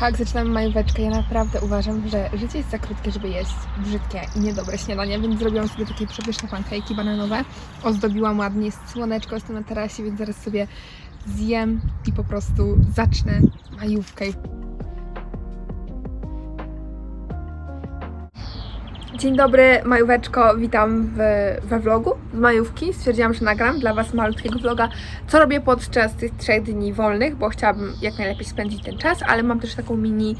Tak, zaczynamy majóweczkę. Ja naprawdę uważam, że życie jest za krótkie, żeby jeść brzydkie i niedobre śniadanie, więc zrobiłam sobie takie przepyszne pankejki bananowe. Ozdobiłam ładnie, jest słoneczko, jestem na tarasie, więc zaraz sobie zjem i po prostu zacznę majówkę. Dzień dobry, majóweczko, witam w, we vlogu z majówki. Stwierdziłam, że nagram dla Was malutkiego vloga, co robię podczas tych trzech dni wolnych, bo chciałabym jak najlepiej spędzić ten czas, ale mam też taką mini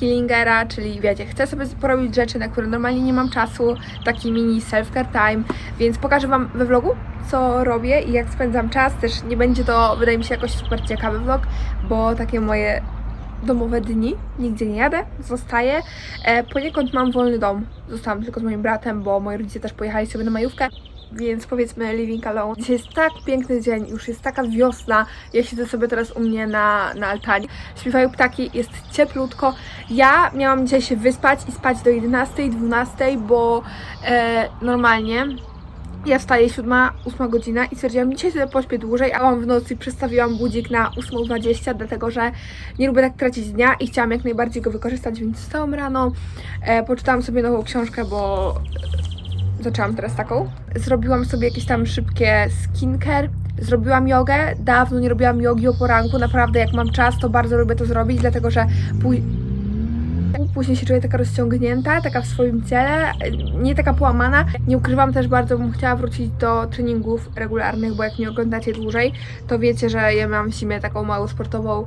healingera, czyli wiecie, chcę sobie porobić rzeczy, na które normalnie nie mam czasu, taki mini self-care time, więc pokażę Wam we vlogu, co robię i jak spędzam czas. Też nie będzie to, wydaje mi się, jakoś super ciekawy vlog, bo takie moje domowe dni, nigdzie nie jadę, zostaję. E, poniekąd mam wolny dom, zostałam tylko z moim bratem, bo moi rodzice też pojechali sobie na majówkę. Więc powiedzmy living alone. Dzisiaj jest tak piękny dzień, już jest taka wiosna. Ja siedzę sobie teraz u mnie na, na altanie. Śpiewają ptaki, jest cieplutko. Ja miałam dzisiaj się wyspać i spać do 11, 12, bo e, normalnie ja wstaję 7, 8 godzina i stwierdziłam, dzisiaj sobie pośpię dłużej, a mam w nocy przestawiłam budzik na 8.20, dlatego że nie lubię tak tracić dnia i chciałam jak najbardziej go wykorzystać, więc wstałam rano, e, poczytałam sobie nową książkę, bo zaczęłam teraz taką. Zrobiłam sobie jakieś tam szybkie skincare, zrobiłam jogę, dawno nie robiłam jogi o poranku, naprawdę jak mam czas, to bardzo lubię to zrobić, dlatego że pój- Później się czuję taka rozciągnięta, taka w swoim ciele, nie taka połamana. Nie ukrywam też bardzo, bym chciała wrócić do treningów regularnych, bo jak mnie oglądacie dłużej, to wiecie, że ja mam zimie taką małą sportową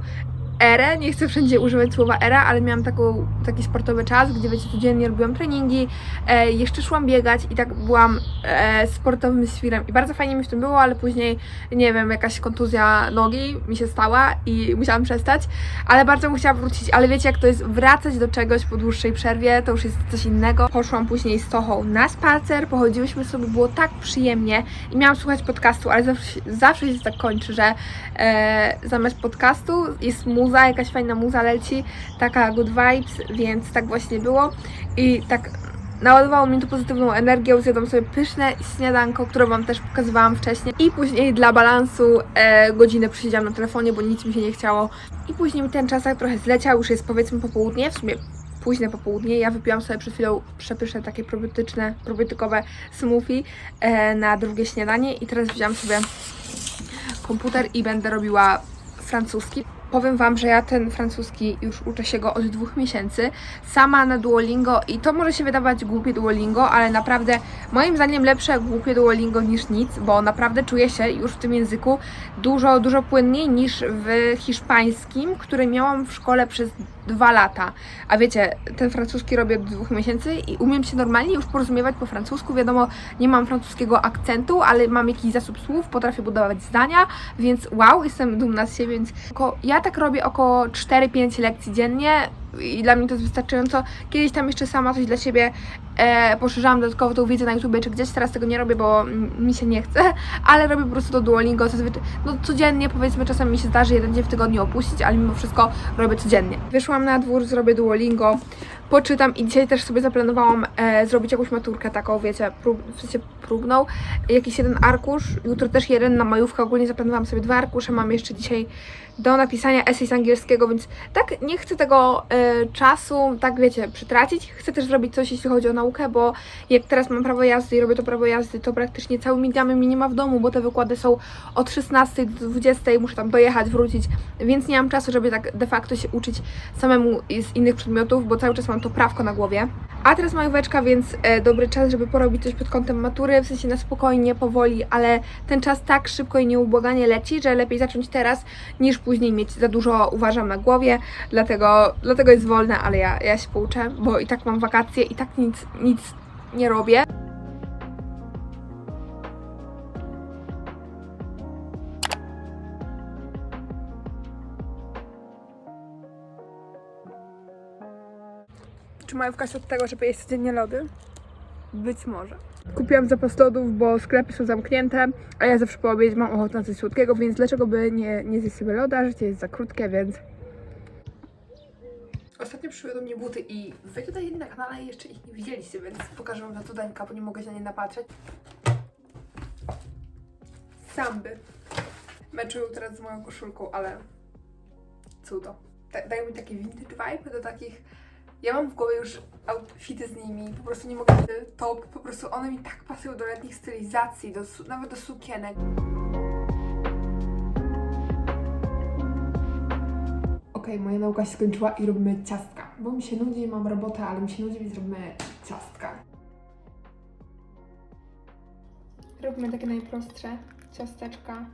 erę. Nie chcę wszędzie używać słowa era, ale miałam taką, taki sportowy czas, gdzie wiecie, codziennie robiłam treningi, e, jeszcze szłam biegać i tak byłam e, sportowym świrem i bardzo fajnie mi w tym było, ale później, nie wiem, jakaś kontuzja nogi mi się stała i musiałam przestać, ale bardzo bym chciała wrócić, ale wiecie jak to jest wracać do czegoś po dłuższej przerwie, to już jest coś innego. Poszłam później z Tochą na spacer, pochodziłyśmy sobie, było tak przyjemnie i miałam słuchać podcastu, ale zawsze, zawsze się tak kończy, że e, zamiast podcastu jest muza, jakaś fajna muza leci, taka good vibes, więc tak właśnie było i tak naładowało mi to pozytywną energię, zjadłam sobie pyszne śniadanko, które Wam też pokazywałam wcześniej i później dla balansu e, godzinę przesiedziałam na telefonie, bo nic mi się nie chciało i później mi ten czas tak trochę zleciał, już jest powiedzmy popołudnie, w sumie późne popołudnie. Ja wypiłam sobie przed chwilą przepyszne takie probiotyczne, probiotykowe smoothie e, na drugie śniadanie i teraz wziąłam sobie komputer i będę robiła francuski. Powiem Wam, że ja ten francuski już uczę się go od dwóch miesięcy, sama na Duolingo i to może się wydawać głupie Duolingo, ale naprawdę moim zdaniem lepsze głupie Duolingo niż nic, bo naprawdę czuję się już w tym języku dużo, dużo płynniej niż w hiszpańskim, który miałam w szkole przez dwa lata. A wiecie, ten francuski robię od dwóch miesięcy i umiem się normalnie już porozumiewać po francusku. Wiadomo, nie mam francuskiego akcentu, ale mam jakiś zasób słów, potrafię budować zdania, więc wow, jestem dumna z siebie, więc ja tak robię około 4-5 lekcji dziennie i dla mnie to jest wystarczająco. Kiedyś tam jeszcze sama coś dla siebie e, poszerzałam dodatkowo tą wiedzę na YouTubie czy gdzieś, teraz tego nie robię, bo mi się nie chce, ale robię po prostu to Duolingo, zazwyczaj, no codziennie powiedzmy, czasem mi się zdarzy jeden dzień w tygodniu opuścić, ale mimo wszystko robię codziennie. Wyszłam na dwór, zrobię Duolingo, poczytam i dzisiaj też sobie zaplanowałam e, zrobić jakąś maturkę taką, wiecie, prób, w sensie próbną, jakiś jeden arkusz, jutro też jeden na majówkę, ogólnie zaplanowałam sobie dwa arkusze, mam jeszcze dzisiaj do napisania esej z angielskiego, więc tak nie chcę tego e, czasu, tak wiecie, przytracić. Chcę też zrobić coś, jeśli chodzi o naukę, bo jak teraz mam prawo jazdy i robię to prawo jazdy, to praktycznie całymi dniami mnie nie ma w domu, bo te wykłady są od 16 do 20, muszę tam dojechać, wrócić, więc nie mam czasu, żeby tak de facto się uczyć samemu z innych przedmiotów, bo cały czas mam to prawko na głowie. A teraz majóweczka, więc e, dobry czas, żeby porobić coś pod kątem matury, w sensie na spokojnie, powoli, ale ten czas tak szybko i nieubłaganie leci, że lepiej zacząć teraz, niż później mieć za dużo, uważam, na głowie, dlatego, dlatego jest wolne, ale ja, ja się pouczę, bo i tak mam wakacje, i tak nic, nic nie robię. Czy majówka się od tego, żeby jeść codziennie lody? Być może. Kupiłam zapas lodów, bo sklepy są zamknięte, a ja zawsze po obiedzie mam ochotę na coś słodkiego, więc dlaczego by nie, nie zjeść sobie loda? Życie jest za krótkie, więc... Ostatnio przyszły do mnie buty i wy tutaj na kanale jeszcze ich nie widzieliście, więc pokażę wam na cudeńka, bo nie mogę się na nie napatrzeć. Samby. Meczują teraz z moją koszulką, ale cudo. ta, dają mi taki vintage vibe do takich... Ja mam w głowie już outfity z nimi, po prostu nie mogę top, po prostu one mi tak pasują do letnich stylizacji, do, nawet do sukienek. Okej, moja nauka się skończyła i robimy ciastka. Bo mi się nudzi, mam robotę, ale mi się nudzi, więc robimy ciastka. Robimy takie najprostsze ciasteczka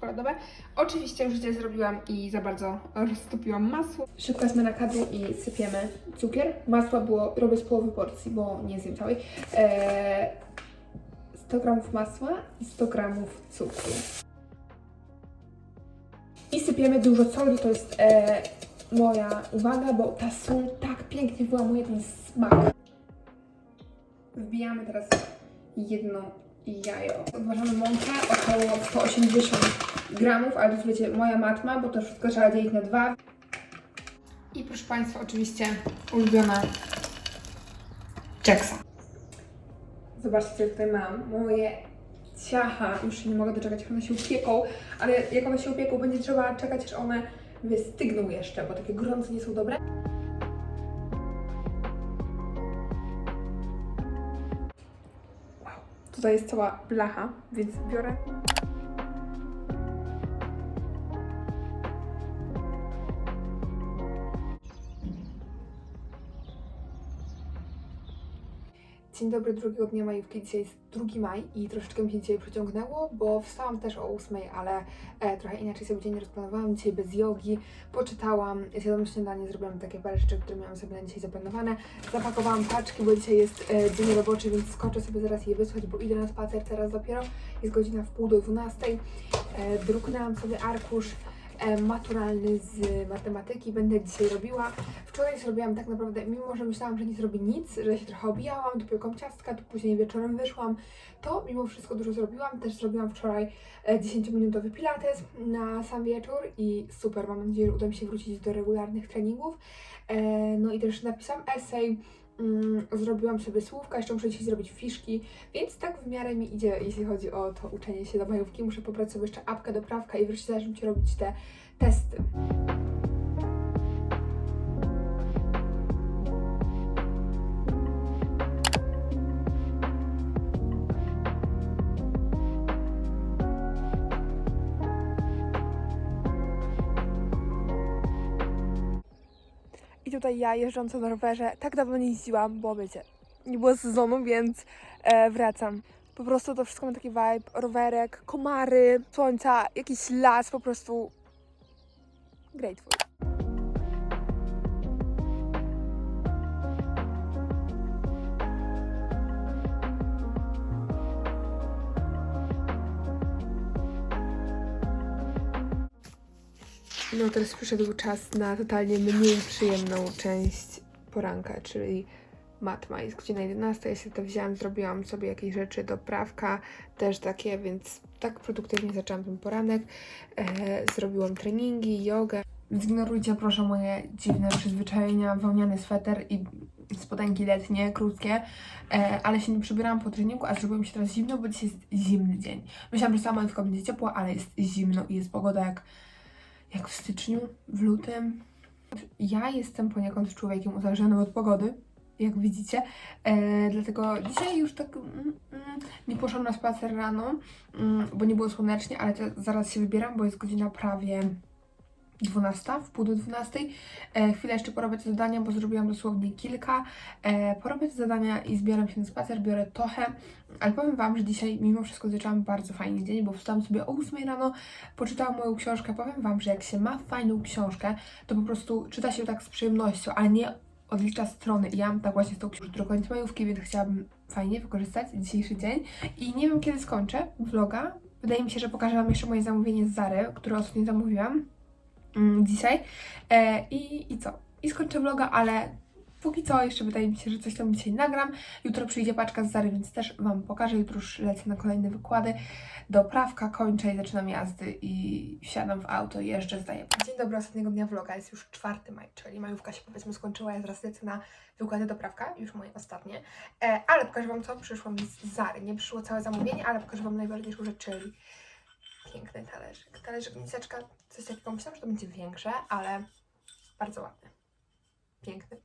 czekoladowe. Oczywiście już gdzieś zrobiłam i za bardzo roztopiłam masło. Szybka zmiana kadru i sypiemy cukier. Masła było, robię z połowy porcji, bo nie zjem całej. Eee, 100 gramów masła i 100 gramów cukru. I sypiemy dużo soli, to jest e, moja uwaga, bo ta sól tak pięknie wyłamuje ten smak. Wbijamy teraz jedno jajo. Odważamy mąkę, około 180 gramów, ale to wiecie, moja matma, bo to wszystko trzeba dzielić na dwa. I proszę Państwa, oczywiście ulubiona Jacksa. Zobaczcie, co tutaj mam. Moje ciacha. Już się nie mogę doczekać, jak one się upieką, ale jak one się upieką, będzie trzeba czekać, aż one wystygną jeszcze, bo takie gorące nie są dobre. Tutaj jest cała blacha, więc biorę. Dzień dobry, drugiego dnia majówki. Dzisiaj jest 2 maj i troszeczkę mi się dzisiaj przeciągnęło, bo wstałam też o 8, ale e, trochę inaczej sobie dzień rozplanowałam. Dzisiaj bez jogi, poczytałam, zjadłam śniadanie, zrobiłam takie parę rzeczy, które miałam sobie na dzisiaj zaplanowane. Zapakowałam paczki, bo dzisiaj jest e, dzień roboczy, więc skoczę sobie zaraz je wysłać, bo idę na spacer teraz dopiero. Jest godzina w pół do 12. E, druknęłam sobie arkusz maturalny z matematyki, będę dzisiaj robiła. Wczoraj zrobiłam tak naprawdę, mimo że myślałam, że nie zrobię nic, że się trochę obijałam, dopiekłam ciastka, tu później wieczorem wyszłam, to mimo wszystko dużo zrobiłam. Też zrobiłam wczoraj e, 10-minutowy pilates na sam wieczór i super, mam nadzieję, że uda mi się wrócić do regularnych treningów. E, no i też napisałam esej, mm, zrobiłam sobie słówka, jeszcze muszę dzisiaj zrobić fiszki, więc tak w miarę mi idzie, jeśli chodzi o to uczenie się do majówki. Muszę pobrać sobie jeszcze apkę do prawka i wreszcie zacząć robić te testy. Tutaj ja jeżdżąca na rowerze, tak dawno nie jeździłam, bo wiecie, nie było sezonu, więc e, wracam. Po prostu to wszystko ma taki vibe, rowerek, komary, słońca, jakiś las, po prostu grateful. No teraz przyszedł czas na totalnie mniej przyjemną część poranka, czyli matma. Jest godzina 11, ja się to wzięłam, zrobiłam sobie jakieś rzeczy do prawka, też takie, więc tak produktywnie zaczęłam ten poranek. E, zrobiłam treningi, jogę. Zignorujcie proszę moje dziwne przyzwyczajenia, wełniany sweter i spodenki letnie, krótkie, e, ale się nie przybierałam po treningu, a zrobiło mi się teraz zimno, bo dzisiaj jest zimny dzień. Myślałam, że sama majówka będzie ciepła, ale jest zimno i jest pogoda jak jak w styczniu, w lutym. Ja jestem poniekąd człowiekiem uzależnionym od pogody, jak widzicie. E, dlatego dzisiaj już tak mm, mm, nie poszłam na spacer rano, mm, bo nie było słonecznie, ale zaraz się wybieram, bo jest godzina prawie 12, w pół do 12. E, chwilę jeszcze porobię te zadania, bo zrobiłam dosłownie kilka. E, porobię te zadania i zbieram się na spacer, biorę tochę. Ale powiem Wam, że dzisiaj mimo wszystko zaczęłam bardzo fajny dzień, bo wstałam sobie o 8 rano, poczytałam moją książkę. Powiem Wam, że jak się ma fajną książkę, to po prostu czyta się tak z przyjemnością, ale nie odlicza strony. I ja mam tak właśnie z tą książką do końca majówki, więc chciałabym fajnie wykorzystać dzisiejszy dzień. I nie wiem kiedy skończę vloga. Wydaje mi się, że pokażę Wam jeszcze moje zamówienie z Zary, które ostatnio zamówiłam dzisiaj. E, i, I co? I skończę vloga, ale póki co jeszcze wydaje mi się, że coś tam dzisiaj nagram. Jutro przyjdzie paczka z Zary, więc też Wam pokażę. Jutro już lecę na kolejne wykłady. Do prawka kończę i zaczynam jazdy i wsiadam w auto i jeżdżę, zdaję. Dzień dobry, ostatniego dnia vloga. Jest już 4 maj, czyli majówka się powiedzmy skończyła. Ja zaraz lecę na wykłady do prawka, już moje ostatnie. E, ale pokażę Wam, co przyszło mi z Zary. Nie przyszło całe zamówienie, ale pokażę Wam najważniejszą rzecz, czyli piękny talerzyk. Talerzyk, miseczka, coś takiego. Myślałam, że to będzie większe, ale Bardzo ładny. Piękny.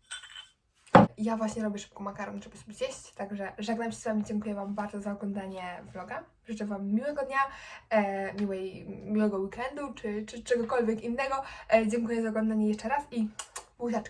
Ja właśnie robię szybko makaron, żeby sobie zjeść, także żegnam się z Wami, dziękuję Wam bardzo za oglądanie vloga. Życzę Wam miłego dnia, e, miłej, miłego weekendu, czy, czy czegokolwiek innego. E, dziękuję za oglądanie jeszcze raz i buziaczki.